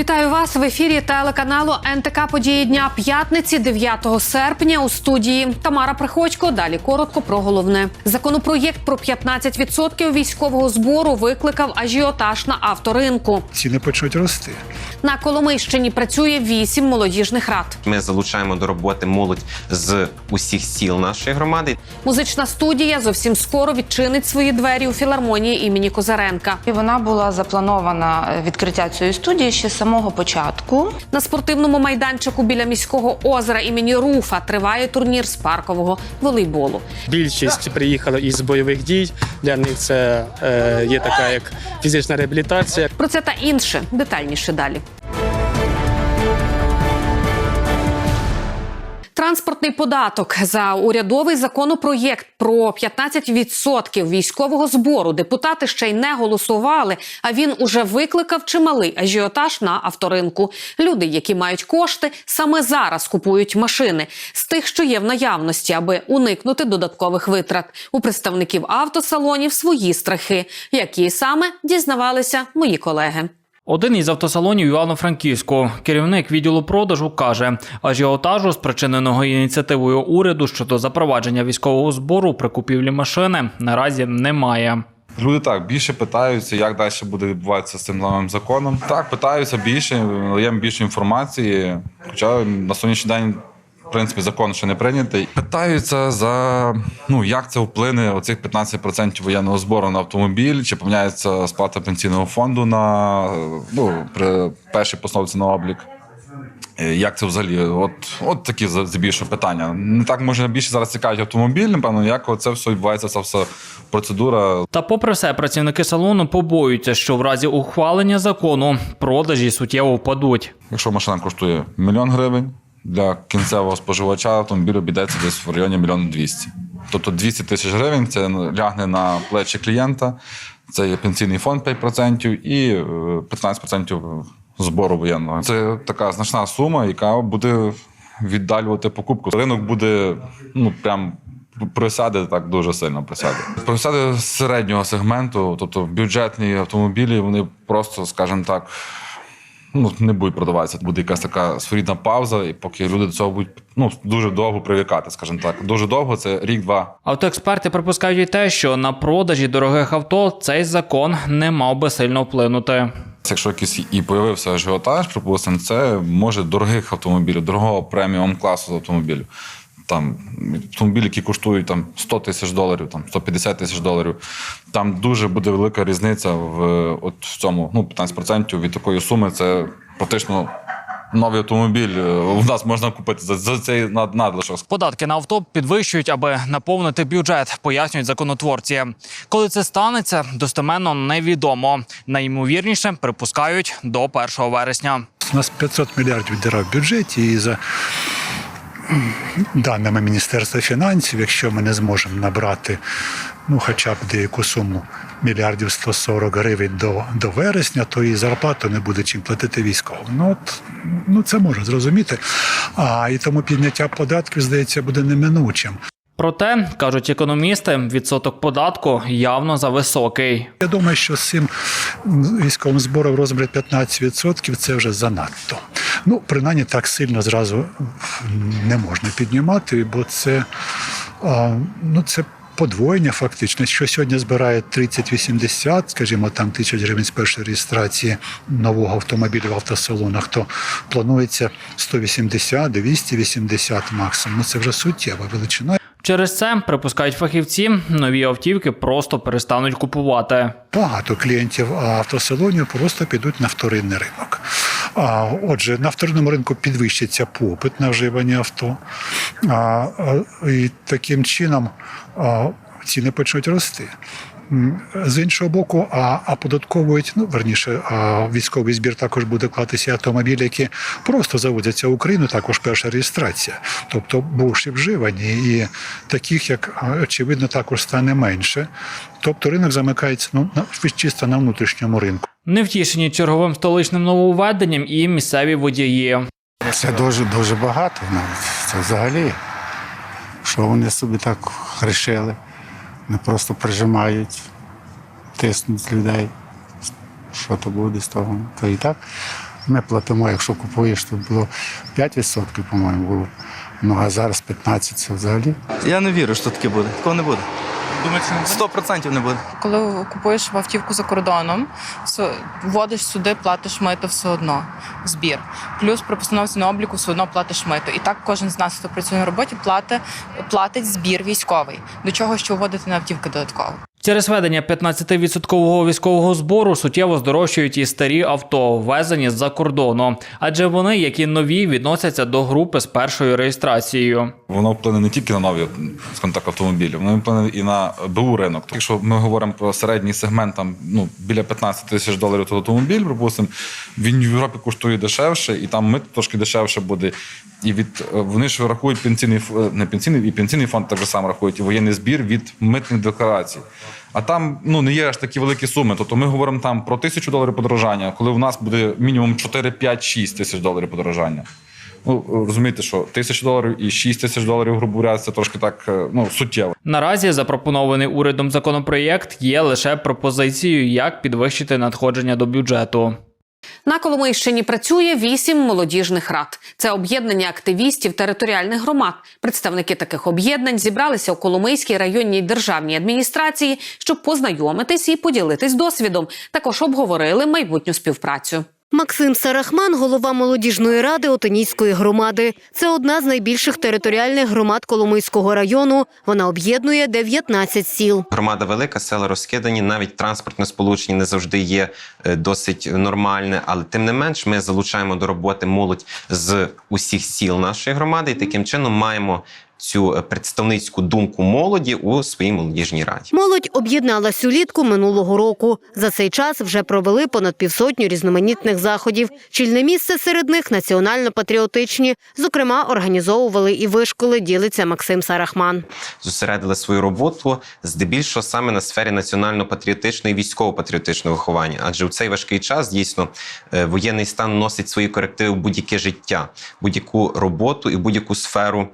Вітаю вас в ефірі телеканалу НТК Події дня п'ятниці, 9 серпня. У студії Тамара Приходько. Далі коротко про головне. Законопроєкт про 15% військового збору викликав ажіотаж на авторинку. ціни почнуть рости. На Коломийщині працює вісім молодіжних рад. Ми залучаємо до роботи молодь з усіх сіл нашої громади. Музична студія зовсім скоро відчинить свої двері у філармонії імені Козаренка. І вона була запланована е, відкриття цієї студії ще з самого початку. На спортивному майданчику біля міського озера імені Руфа триває турнір з паркового волейболу. Більшість приїхала із бойових дій. Для них це е, є така як фізична реабілітація. Про це та інше детальніше далі. Транспортний податок за урядовий законопроєкт про 15% військового збору депутати ще й не голосували. А він уже викликав чималий ажіотаж на авторинку. Люди, які мають кошти, саме зараз купують машини з тих, що є в наявності, аби уникнути додаткових витрат. У представників автосалонів свої страхи, які саме дізнавалися мої колеги. Один із автосалонів Івано-Франківську, керівник відділу продажу, каже, ажіотажу, спричиненого ініціативою уряду щодо запровадження військового збору при купівлі машини, наразі немає. Люди так більше питаються, як далі буде відбуватися з цим новим законом. Так, питаються більше, даємо більше інформації. Хоча на сьогоднішній день, в принципі, закон ще не прийнятий. Питаються за ну як це вплине оцих 15% воєнного збору на автомобіль, чи поміняється сплата пенсійного фонду на ну при першій постановці на облік. Е, Як це взагалі? От, от такі здебільшого питання. Не так може більше зараз цікавить автомобіль, напевно, як це все відбувається, ця вся процедура. Та, попри все, працівники салону побоюються, що в разі ухвалення закону продажі суттєво впадуть. Якщо машина коштує мільйон гривень, для кінцевого споживача автомобіль обійдеться десь в районі мільйон двісті. Тобто 200 тисяч гривень це лягне на плечі клієнта, це є пенсійний фонд 5% і е, 15% збору воєнного. Це така значна сума, яка буде віддалювати покупку. Ринок буде ну прям. Просяде так дуже сильно. Просяде з середнього сегменту, тобто бюджетні автомобілі, вони просто, скажімо так, ну, не будуть продаватися. Буде якась така своєрідна пауза, і поки люди до цього будуть ну, дуже довго привикати, скажімо так. Дуже довго це рік-два. Автоексперти припускають і те, що на продажі дорогих авто цей закон не мав би сильно вплинути. Якщо якийсь і появився ажіотаж, припустимо, це може дорогих автомобілів, дорогого преміум класу автомобілів. Там автомобілі, які коштують там 100 тисяч доларів, там 150 тисяч доларів. Там дуже буде велика різниця в от в цьому. Ну, 15% від такої суми це практично новий автомобіль. У нас можна купити за, за цей над- надлишок. Податки на авто підвищують, аби наповнити бюджет, пояснюють законотворці. Коли це станеться, достеменно невідомо. Найімовірніше припускають до 1 вересня. У нас 500 мільярдів діра в бюджеті, і за даними Міністерства фінансів, якщо ми не зможемо набрати ну, хоча б деяку суму мільярдів 140 гривень до, до вересня, то і зарплату не буде чим платити військовим. Ну, от, ну це можна зрозуміти. А і тому підняття податків, здається, буде неминучим. Проте кажуть економісти, відсоток податку явно зависокий. Я думаю, що з цим військовим збором розмірі 15% це вже занадто. Ну, принаймні так сильно зразу не можна піднімати, бо це, ну, це подвоєння фактично. Що сьогодні збирає 30-80, скажімо, там тисяч гривень з першої реєстрації нового автомобіля в автосалонах, то планується 180-280 максимум. Ну, це вже суттєва величина. Через це припускають фахівці, нові автівки просто перестануть купувати. Багато клієнтів автосалонів просто підуть на вторинний ринок. Отже, на вторинному ринку підвищиться попит на вживані авто, і таким чином ціни почнуть рости. З іншого боку, а, а податковують, ну верніше, а, військовий збір також буде клатися автомобілі, які просто завозяться в Україну, також перша реєстрація, тобто бувши вживані, і таких, як очевидно, також стане менше. Тобто ринок замикається ну на чисто на внутрішньому ринку. Невтішені черговим столичним нововведенням і місцеві водії. Це дуже дуже багато навіть. Це взагалі. Що вони собі так рішили? Не просто прижимають, тиснуть людей. Що то буде з того? То і так Ми платимо, якщо купуєш, то було 5%, по-моєму, було. Ну а зараз 15% це взагалі. Я не вірю, що таке буде. Такого не буде. Сто процентів не буде. Коли купуєш автівку за кордоном, вводиш сюди, платиш мито все одно. Збір. Плюс при постановці на обліку все одно платиш мито. І так кожен з нас, хто працює на роботі, платить, платить збір військовий. До чого ще вводити на автівки додатково. Через введення 15% військового збору суттєво здорожчують і старі авто, ввезені з-за кордону, адже вони, як і нові, відносяться до групи з першою реєстрацією. Воно вплине не тільки на нові скажімо так, автомобілі, воно вплине і на БУ ринок. Якщо ми говоримо про середній сегмент, там ну біля 15 тисяч доларів то автомобіль, припустимо, він в Європі коштує дешевше, і там мит трошки дешевше буде. І від е, вони ж рахують пенсійний е, не пенсійний, і пенсійний фонд так же сам рахують, і воєнний збір від митних декларацій. А там ну не є аж такі великі суми. Тобто ми говоримо там про тисячу доларів подорожання, коли в нас буде мінімум 4, 5, 6 тисяч доларів подорожання. Ну розумієте, що тисяча доларів і 6 тисяч доларів, грубо говоря, це трошки так е, ну суттєво. Наразі запропонований урядом законопроєкт є лише пропозицією, як підвищити надходження до бюджету. На Коломийщині працює вісім молодіжних рад. Це об'єднання активістів територіальних громад. Представники таких об'єднань зібралися у Коломийській районній державній адміністрації, щоб познайомитись і поділитись досвідом. Також обговорили майбутню співпрацю. Максим Сарахман, голова молодіжної ради Отинійської громади. Це одна з найбільших територіальних громад Коломийського району. Вона об'єднує 19 сіл. Громада велика, села розкидані, навіть транспортне сполучення не завжди є е, досить нормальне, але тим не менш ми залучаємо до роботи молодь з усіх сіл нашої громади, і таким чином маємо цю е, представницьку думку молоді у своїй молодіжній раді. Молодь об'єдналась улітку минулого року. За цей час вже провели понад півсотню різноманітних заходів. Чільне місце серед них національно-патріотичні. Зокрема, організовували і вишколи, ділиться Максим Сарахман. зосередили свою роботу здебільшого саме на сфері національно-патріотичного і військово-патріотичного виховання. Адже у цей важкий час дійсно е, воєнний стан носить свої корективи в будь-яке життя, будь-яку роботу і будь-яку сферу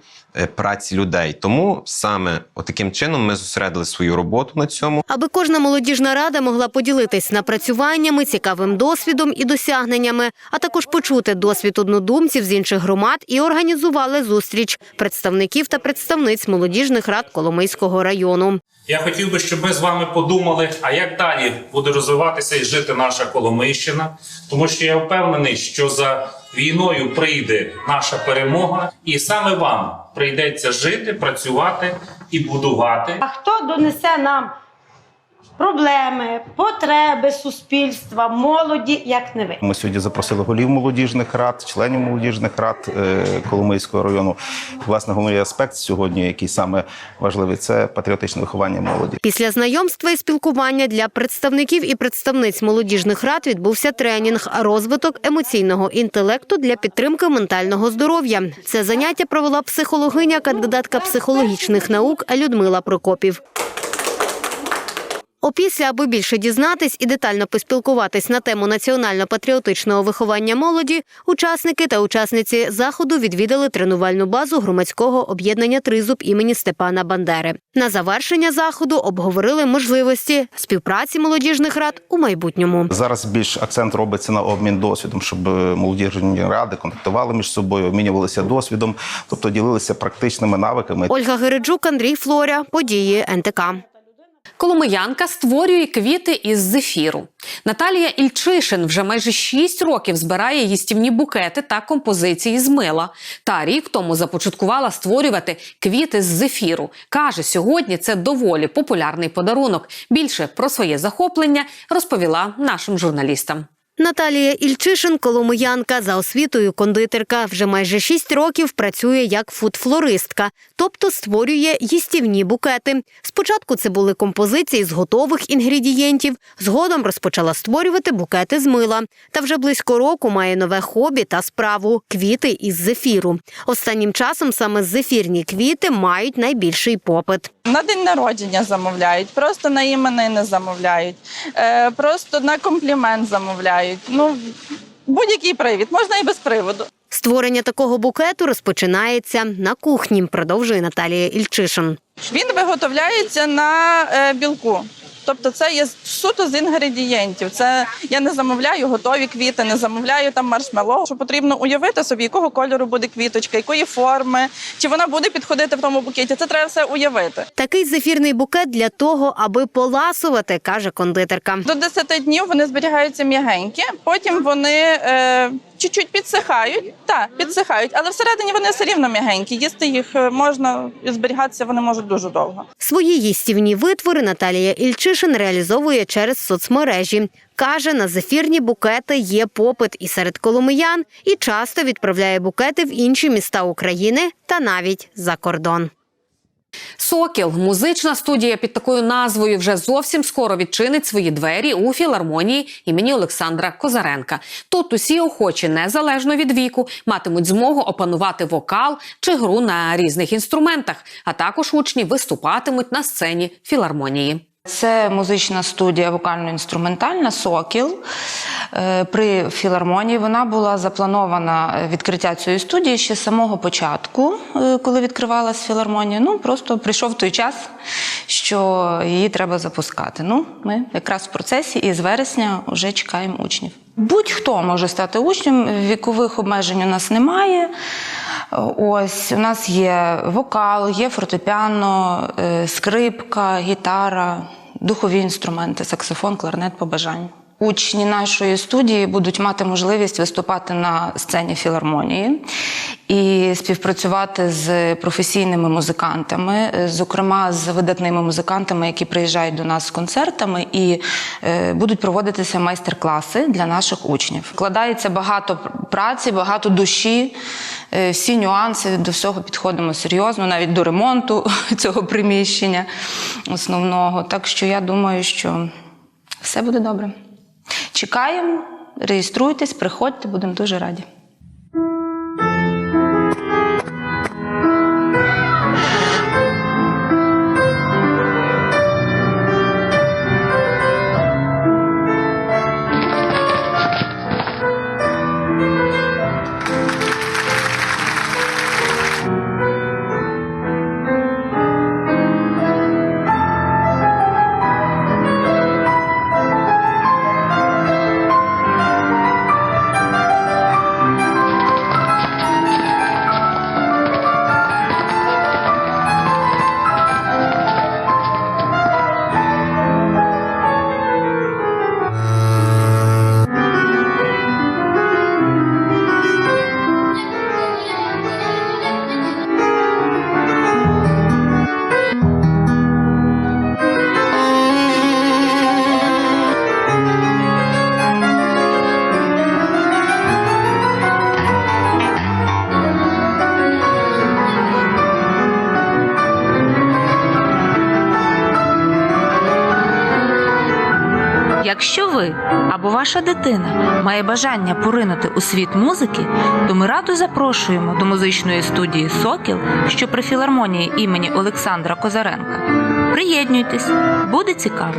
праці людей. Тому саме таким чином ми зосередили свою роботу на цьому. Аби кожна молодіжна рада могла поділитись напрацюваннями, цікавим досвідом і досягненнями, а також почути досвід однодумців з інших громад і організували зустріч представників та представниць молодіжних рад Коломийського району. Я хотів би, щоб ми з вами подумали, а як далі буде розвиватися і жити наша Коломийщина, тому що я впевнений, що за війною прийде наша перемога, і саме вам прийдеться жити, працювати і будувати. А хто донесе нам проблеми, потреби суспільства, молоді, як не ви? Ми сьогодні запросили голів молодіжних рад, членів молодіжних рад е, Коломийського району. Власне, головний аспект сьогодні, який саме важливий, це патріотичне виховання молоді. Після знайомства і спілкування для представників і представниць молодіжних рад відбувся тренінг розвиток емоційного інтелекту для підтримки ментального здоров'я. Це заняття провела психологиня, кандидатка психологічних наук Людмила Прокопів. Опісля, аби більше дізнатись і детально поспілкуватись на тему національно-патріотичного виховання молоді, учасники та учасниці заходу відвідали тренувальну базу громадського об'єднання Тризуб імені Степана Бандери. На завершення заходу обговорили можливості співпраці молодіжних рад у майбутньому. Зараз більш акцент робиться на обмін досвідом, щоб молодіжні ради контактували між собою, обмінювалися досвідом, тобто ділилися практичними навиками. Ольга Гереджук, Андрій Флоря, події НТК. Коломиянка створює квіти із зефіру. Наталія Ільчишин вже майже 6 років збирає їстівні букети та композиції з мила. Та рік тому започаткувала створювати квіти з зефіру. Каже, сьогодні це доволі популярний подарунок. Більше про своє захоплення розповіла нашим журналістам. Наталія Ільчишин, коломиянка за освітою кондитерка. Вже майже шість років працює як фудфлористка, тобто створює їстівні букети. Спочатку це були композиції з готових інгредієнтів. Згодом розпочала створювати букети з мила. Та вже близько року має нове хобі та справу квіти із зефіру. Останнім часом саме зефірні квіти мають найбільший попит. На день народження замовляють, просто на іменини замовляють, е, просто на комплімент замовляють. Ну, будь-який привід, можна і без приводу. Створення такого букету розпочинається на кухні, продовжує Наталія Ільчишин. Він виготовляється на е, білку. Тобто, це є суто з інгредієнтів. Це я не замовляю готові квіти, не замовляю там маршмеллоу. Що потрібно уявити собі, якого кольору буде квіточка, якої форми, чи вона буде підходити в тому букеті. Це треба все уявити. Такий зефірний букет для того, аби поласувати, каже кондитерка. До 10 днів вони зберігаються м'ягенькі, потім вони е, чуть-чуть підсихають. Так, підсихають, але всередині вони все рівно м'ягенькі. Їсти їх е, можна і зберігатися вони можуть дуже довго. Свої їстівні витвори Наталія Ільчишин реалізовує через соцмережі. Каже, на зефірні букети є попит і серед коломиян, і часто відправляє букети в інші міста України та навіть за кордон. Сокіл, музична студія під такою назвою, вже зовсім скоро відчинить свої двері у філармонії імені Олександра Козаренка. Тут усі охочі, незалежно від віку, матимуть змогу опанувати вокал чи гру на різних інструментах, а також учні виступатимуть на сцені філармонії. Це музична студія вокально-інструментальна Сокіл е, при філармонії. Вона була запланована е, відкриття цієї студії ще з самого початку, е, коли відкривалась філармонія. Ну просто прийшов той час, що її треба запускати. Ну, ми якраз в процесі і з вересня вже чекаємо учнів. Будь-хто може стати учнем, вікових обмежень у нас немає. Ось у нас є вокал, є фортепіано, е, скрипка, гітара, духові інструменти, саксофон, кларнет по бажанню. Учні нашої студії будуть мати можливість виступати на сцені філармонії і співпрацювати з професійними музикантами, зокрема з видатними музикантами, які приїжджають до нас з концертами, і е, будуть проводитися майстер-класи для наших учнів. Вкладається багато праці, багато душі, е, всі нюанси до всього підходимо серйозно, навіть до ремонту цього приміщення основного. Так що я думаю, що все буде добре. Чекаємо, реєструйтесь, приходьте, будемо дуже раді. Якщо ви або ваша дитина має бажання поринути у світ музики, то ми радо запрошуємо до музичної студії Сокіл, що при філармонії імені Олександра Козаренка. Приєднуйтесь, буде цікаво.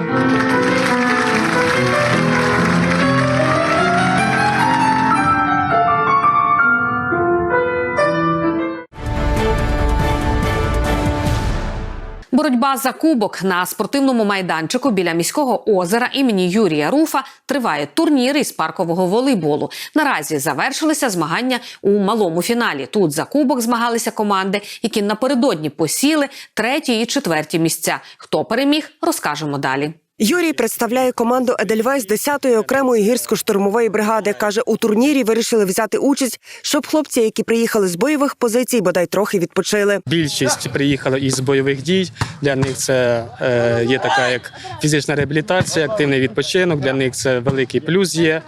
Боротьба за кубок на спортивному майданчику біля міського озера імені Юрія Руфа триває турнір із паркового волейболу. Наразі завершилися змагання у малому фіналі. Тут за кубок змагалися команди, які напередодні посіли треті і четверті місця. Хто переміг, розкажемо далі. Юрій представляє команду Едельвейс 10-ї окремої гірсько-штурмової бригади. каже, у турнірі вирішили взяти участь, щоб хлопці, які приїхали з бойових позицій, бодай трохи відпочили. Більшість приїхала із бойових дій. Для них це е, є така як фізична реабілітація, активний відпочинок. Для них це великий плюс є.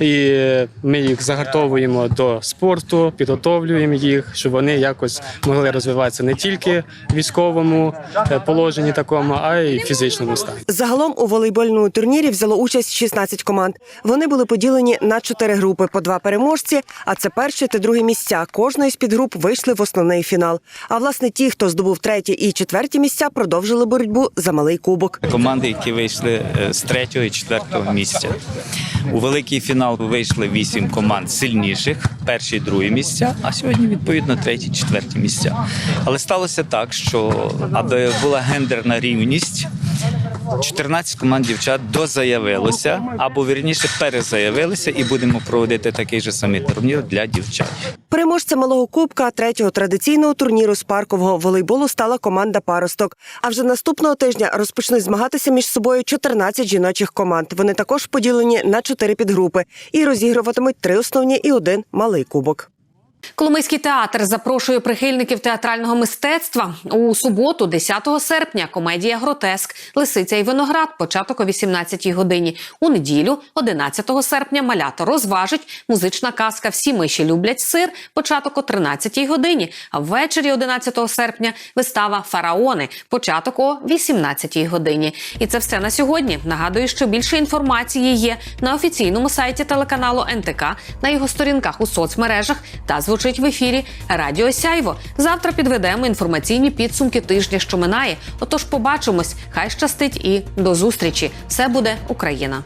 І ми їх загартовуємо до спорту, підготовлюємо їх, щоб вони якось могли розвиватися не тільки в військовому е, положенні такому, а й в фізичному стані. Загалом у волейбольному турнірі взяло участь 16 команд. Вони були поділені на чотири групи по два переможці. А це перше та друге місця. Кожної з підгруп вийшли в основний фінал. А власне ті, хто здобув треті і четверті місця, продовжили боротьбу за малий кубок. команди, які вийшли е, з третього і четвертого місця. У великий фінал вийшли вісім команд сильніших, перші і другі місця, а сьогодні відповідно треті, четверті місця. Але сталося так, що аби була гендерна рівність, 14 команд дівчат дозаявилося, або вірніше перезаявилися, і будемо проводити такий же самий турнір для дівчат. Переможцем малого кубка третього традиційного турніру з паркового волейболу стала команда Паросток. А вже наступного тижня розпочнуть змагатися між собою 14 жіночих команд. Вони також поділені на чотири підгрупи і розігруватимуть три основні і один малий кубок. Коломийський театр запрошує прихильників театрального мистецтва у суботу, 10 серпня. Комедія Гротеск, Лисиця і виноград. Початок о 18 годині. У неділю, 11 серпня, малята розважить музична казка. Всі миші люблять сир. Початок о 13 годині. А ввечері 11 серпня вистава Фараони. Початок о 18 годині. І це все на сьогодні. Нагадую, що більше інформації є на офіційному сайті телеканалу НТК, на його сторінках у соцмережах та звучить в ефірі Радіо Сяйво. Завтра підведемо інформаційні підсумки тижня, що минає. Отож, побачимось. Хай щастить і до зустрічі. Все буде Україна.